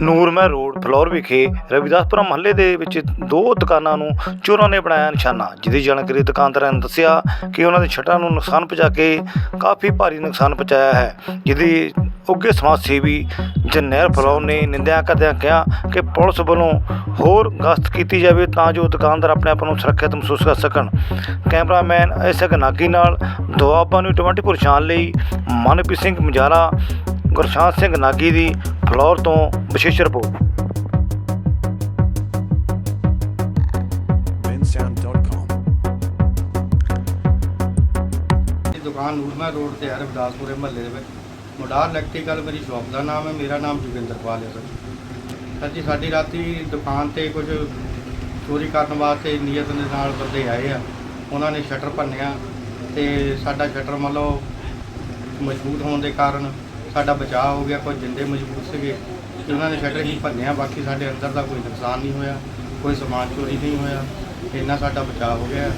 ਨੂਰਮਹਿ road floor ਵਿਖੇ ਰਵਿਦਾਸਪੁਰਾ ਮਹੱਲੇ ਦੇ ਵਿੱਚ ਦੋ ਦੁਕਾਨਾਂ ਨੂੰ ਚੋਰਾਂ ਨੇ ਬਣਾਇਆ ਨਿਸ਼ਾਨਾ, ਜਿਹਦੀ ਜਾਣਕਾਰੀ ਦੁਕਾਨਦਾਰਾਂ ਨੇ ਦੱਸਿਆ ਕਿ ਉਹਨਾਂ ਦੇ ਛੱਟਾਂ ਨੂੰ ਨੁਕਸਾਨ ਪਹੁੰਚਾ ਕੇ ਕਾਫੀ ਭਾਰੀ ਨੁਕਸਾਨ ਪਹੁੰਚਾਇਆ ਹੈ, ਜਿਹਦੀ ਉੱਘੇ ਸਮਾਜ ਸੇਵੀ ਜਨੈਲ ਫਲੋਰ ਨੇ ਨਿੰਦਿਆ ਕਰਦਿਆਂ ਕਿਹਾ ਕਿ ਪੁਲਿਸ ਵੱਲੋਂ ਹੋਰ ਗਸ਼ਤ ਕੀਤੀ ਜਾਵੇ ਤਾਂ ਜੋ ਦੁਕਾਨਦਾਰ ਆਪਣੇ ਆਪ ਨੂੰ ਸੁਰੱਖਿਅਤ ਮਹਿਸੂਸ ਕਰ ਸਕਣ। ਕੈਮਰਾਮੈਨ ਐਸਕ ਨਾਗੀ ਨਾਲ ਦੁਆਬਾ ਨੂੰ 24 ਸ਼ਾਨ ਲਈ ਮਨਪ੍ਰੀਤ ਸਿੰਘ ਮਜਾਰਾ ਗੁਰਸ਼ਾਂਤ ਸਿੰਘ ਨਾਗੀ ਦੀ ਫਲੋਰ ਤੋਂ ਵਿਸ਼ੇਸ਼ ਰਿਪੋਰਟ। ਦੁਕਾਨ ਨੂਰਮਹਿ ਰੋਡ ਤੇ ਹੈ ਰਵਿਦਾਸਪੁਰੇ ਮਹੱਲੇ ਦੇ ਵਿੱਚ। ਮੋਡਾਰ ਇਲੈਕਟ੍ਰੀਕਲ ਮੇਰੀ ਸ਼ਾਪ ਦਾ ਨਾਮ ਹੈ, ਮੇਰਾ ਨਾਮ ਜੋਗਿੰਦਰ ਪਾਲ ਹੈ ਸਰ। ਸਰ ਜੀ, ਸਾਡੀ ਰਾਤੀ ਦੁਕਾਨ ਤੇ ਕੁਝ ਚੋਰੀ ਕਰਨ ਵਾਸਤੇ ਨੀਅਤ ਦੇ ਨਾਲ ਬੰਦੇ ਆਏ ਆ। ਉਹਨਾਂ ਨੇ ਸ਼ਟਰ ਭੰਨਿਆ ਤੇ ਸਾਡਾ ਸ਼ਟਰ ਮੰਨ ਲਓ ਮਜ਼ਬੂਤ ਹੋਣ ਦੇ ਕਾਰਨ ਸਾਡਾ ਬਚਾਅ ਹੋ ਗਿਆ ਕੋਈ ਜਿੰਦੇ ਮਜ਼ਬੂਤ ਸੀਗੇ। ਤੇ ਉਹਨਾਂ ਨੇ ਸ਼ਟਰ ਹੀ ਭੰਨਿਆ, ਬਾਕੀ ਸਾਡੇ ਅੰਦਰ ਦਾ ਕੋਈ ਨੁਕਸਾਨ ਨਹੀਂ ਹੋਇਆ, ਕੋਈ ਸਮਾਨ ਚੋਰੀ ਨਹੀਂ ਹੋਇਆ, ਇੰਨਾ ਸਾਡਾ ਬਚਾਅ ਹੋ ਗਿਆ।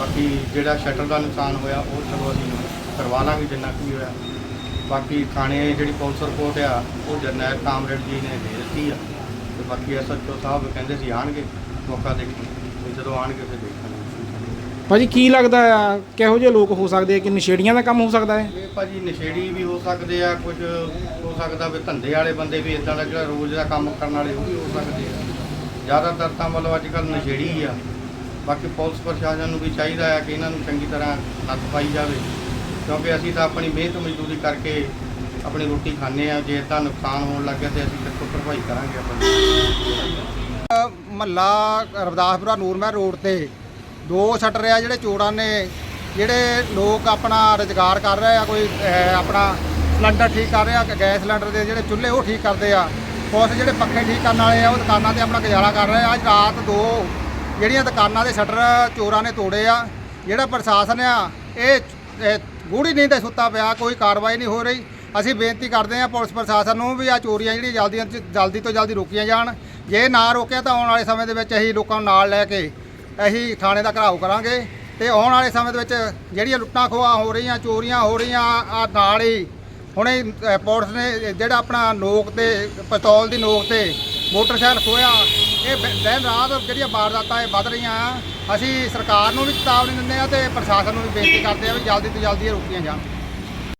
ਬਾਕੀ ਜਿਹੜਾ ਸ਼ਟਰ ਦਾ ਨੁਕਸਾਨ ਹੋਇਆ, ਉਹ ਚਲੋ ਅਸੀਂ ਕਰਵਾ ਲਾਂਗੇ ਜਿੰਨਾ ਕੁ ਵੀ ਹੋਇਆ। ਬਾਕੀ ਥਾਣੇ ਜਿਹੜੀ ਪੁਲਿਸ ਰਿਪੋਰਟ ਆ ਉਹ ਜਰਨੈਲ ਕਾਮਰੇਡ ਜੀ ਨੇ ਦੇ ਦਿੱਤੀ ਆ। ਤੇ ਬਾਕੀ ਐਸਐਚਓ ਸਾਹਿਬ ਕਹਿੰਦੇ ਸੀ ਆਣਗੇ ਮੌਕਾ ਦੇਖਣ। ਤੇ ਜਦੋਂ ਆਣਗੇ ਫਿਰ ਦੇਖਾਂਗੇ। ਭਾਜੀ ਕੀ ਲੱਗਦਾ ਆ? ਕਿਹੋ ਜਿਹੇ ਲੋਕ ਹੋ ਸਕਦੇ ਆ? ਕਿ ਨਸ਼ੇੜੀਆਂ ਦਾ ਕੰਮ ਹੋ ਸਕਦਾ ਹੈ? ਇਹ ਭਾਜੀ ਨਸ਼ੇੜੀ ਵੀ ਹੋ ਸਕਦੇ ਆ ਕੁਝ ਹੋ ਸਕਦਾ ਵੀ ਧੰਦੇ ਵਾਲੇ ਬੰਦੇ ਵੀ ਇਦਾਂ ਦਾ ਜਿਹੜਾ ਰੋਜ਼ ਦਾ ਕੰਮ ਕਰਨ ਵਾਲੇ ਉਹ ਵੀ ਹੋ ਸਕਦੇ ਆ। ਜ਼ਿਆਦਾਤਰ ਤਾਂ ਮਤਲਬ ਅੱਜ ਕੱਲ੍ਹ ਨਸ਼ੇੜੀ ਆ। ਬਾਕੀ ਪੁਲਿਸ ਪ੍ਰਸ਼ਾਸਨ ਨੂੰ ਵੀ ਚਾਹੀਦਾ ਆ ਕਿ ਇਹਨਾਂ ਨੂੰ ਚੰਗੀ ਤਰ੍ਹਾਂ ਨੱਥ ਪਾਈ ਜਾਵੇ। ਕਿਉਂਕਿ ਅਸੀਂ ਤਾਂ ਆਪਣੀ ਮਿਹਨਤ ਮਜ਼ਦੂਰੀ ਕਰਕੇ ਆਪਣੀ ਰੋਟੀ ਖਾਂਦੇ ਆ ਜੇ ਇਦਾਂ ਨੁਕਸਾਨ ਹੋਣ ਲੱਗ ਗਿਆ ਤੇ ਅਸੀਂ ਕਿੱਥੋਂ ਭਰਪਾਈ ਕਰਾਂਗੇ ਆਪਣੀ ਮਹੱਲਾ ਰਵਦਾਸਪੁਰਾ ਨੂਰਮਹਿਰ ਰੋਡ ਤੇ ਦੋ ਸ਼ਟਰ ਆ ਜਿਹੜੇ ਚੋਰਾਂ ਨੇ, ਜਿਹੜੇ ਲੋਕ ਆਪਣਾ ਰੁਜ਼ਗਾਰ ਕਰ ਰਹੇ ਆ, ਕੋਈ ਆਪਣਾ ਸਿਲੰਡਰ ਠੀਕ ਕਰ ਰਿਹਾ ਗੈਸ ਸਿਲੰਡਰ ਦੇ ਜਿਹੜੇ ਚੁੱਲ੍ਹੇ ਉਹ ਠੀਕ ਕਰਦੇ ਆ। ਕੁਛ ਜਿਹੜੇ ਪੱਖੇ ਠੀਕ ਕਰਨ ਵਾਲੇ ਆ, ਉਹ ਦੁਕਾਨਾਂ ਤੇ ਆਪਣਾ ਗੁਜ਼ਾਰਾ ਕਰ ਰਹੇ ਆ। ਅੱਜ ਰਾਤ ਦੋ ਜਿਹੜੀਆਂ ਦੁਕਾਨਾਂ ਦੇ ਸ਼ਟਰ ਚੋਰਾਂ ਨੇ ਤੋੜੇ ਆ, ਜਿਹੜਾ ਪ੍ਰਸ਼ਾਸਨ ਆ, ਇਹ ਗੂੜੀ ਨੀਂਦ ਤੇ ਸੁੱਤਾ ਪਿਆ, ਕੋਈ ਕਾਰਵਾਈ ਨਹੀਂ ਹੋ ਰਹੀ। ਅਸੀਂ ਬੇਨਤੀ ਕਰਦੇ ਹਾਂ ਪੁਲਿਸ ਪ੍ਰਸ਼ਾਸਨ ਨੂੰ ਵੀ ਆ ਚੋਰੀਆਂ ਜਿਹੜੀਆਂ ਜਲਦੀ ਜਲਦੀ ਤੋਂ ਜਲਦੀ ਰੋਕੀਆਂ ਜਾਣ। ਜੇ ਨਾ ਰੋਕਿਆ ਤਾਂ ਆਉਣ ਵਾਲੇ ਸਮੇਂ ਦੇ ਵਿੱਚ ਅਸੀਂ ਲੋਕਾਂ ਨੂੰ ਨਾਲ ਲੈ ਕੇ ਅਸੀਂ ਥਾਣੇ ਦਾ ਘਰਾਓ ਕਰਾਂਗੇ। ਤੇ ਆਉਣ ਵਾਲੇ ਸਮੇਂ ਦੇ ਵਿੱਚ ਜਿਹੜੀਆਂ ਲੁੱਟਾਂ ਖੋਹਾਂ ਹੋ ਰਹੀਆਂ, ਚੋਰੀਆਂ ਹੋ ਰਹੀਆਂ ਆ ਨਾਲ ਹੀ ਹੁਣੇ ਪੁਲਿਸ ਨੇ ਜਿਹੜਾ ਆਪਣਾ ਨੋਕ ਤੇ, ਪਿਸਤੌਲ ਦੀ ਨੋਕ ਤੇ ਮੋਟਰਸਾਈਕਲ ਖੋਇਆ ਇਹ ਦਿਨ ਰਾਤ ਜਿਹੜੀਆਂ ਵਾਰਦਾਤਾਂ ਇਹ ਵੱਧ ਰਹੀਆਂ। ਆ ਅਸੀਂ ਸਰਕਾਰ ਨੂੰ ਵੀ ਚੇਤਾਵਨੀ ਦਿੰਦੇ ਆ ਤੇ ਪ੍ਰਸ਼ਾਸਨ ਨੂੰ ਵੀ ਬੇਨਤੀ ਕਰਦੇ ਆ ਵੀ ਜਲਦੀ ਤੋਂ ਜਲਦੀ ਇਹ ਰੋਕੀਆਂ ਜਾਣ।